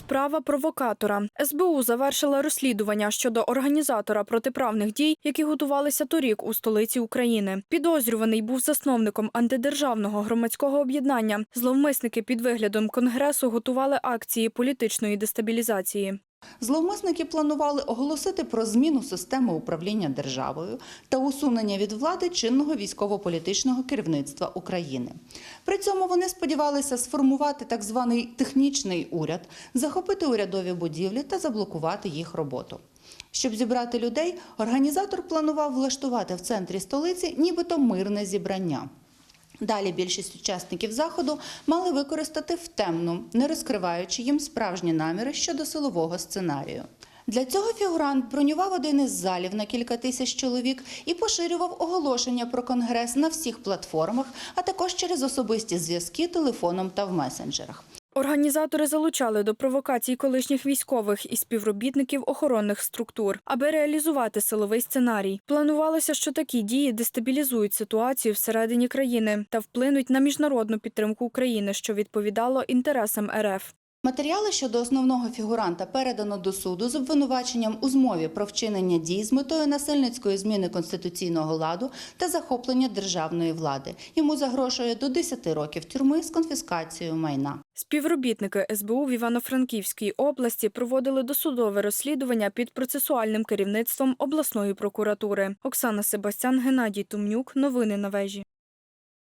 Справа провокатора. СБУ завершила розслідування щодо організатора протиправних дій, які готувалися торік у столиці України. Підозрюваний був засновником антидержавного громадського об'єднання. Зловмисники під виглядом конгресу готували акції політичної дестабілізації. Зловмисники планували оголосити про зміну системи управління державою та усунення від влади чинного військово-політичного керівництва України. При цьому вони сподівалися сформувати так званий технічний уряд, захопити урядові будівлі та заблокувати їх роботу. Щоб зібрати людей, організатор планував влаштувати в центрі столиці нібито мирне зібрання. Далі більшість учасників заходу мали використати втемну, не розкриваючи їм справжні наміри щодо силового сценарію. Для цього фігурант бронював один із залів на кілька тисяч чоловік і поширював оголошення про конгрес на всіх платформах, а також через особисті зв'язки телефоном та в месенджерах. Організатори залучали до провокацій колишніх військових і співробітників охоронних структур, аби реалізувати силовий сценарій. Планувалося, що такі дії дестабілізують ситуацію всередині країни та вплинуть на міжнародну підтримку України, що відповідало інтересам РФ. Матеріали щодо основного фігуранта передано до суду з обвинуваченням у змові про вчинення дій з метою насильницької зміни конституційного ладу та захоплення державної влади. Йому загрожує до 10 років тюрми з конфіскацією майна. Співробітники СБУ в Івано-Франківській області проводили досудове розслідування під процесуальним керівництвом обласної прокуратури. Оксана Себастян, Геннадій Тумнюк. Новини на вежі.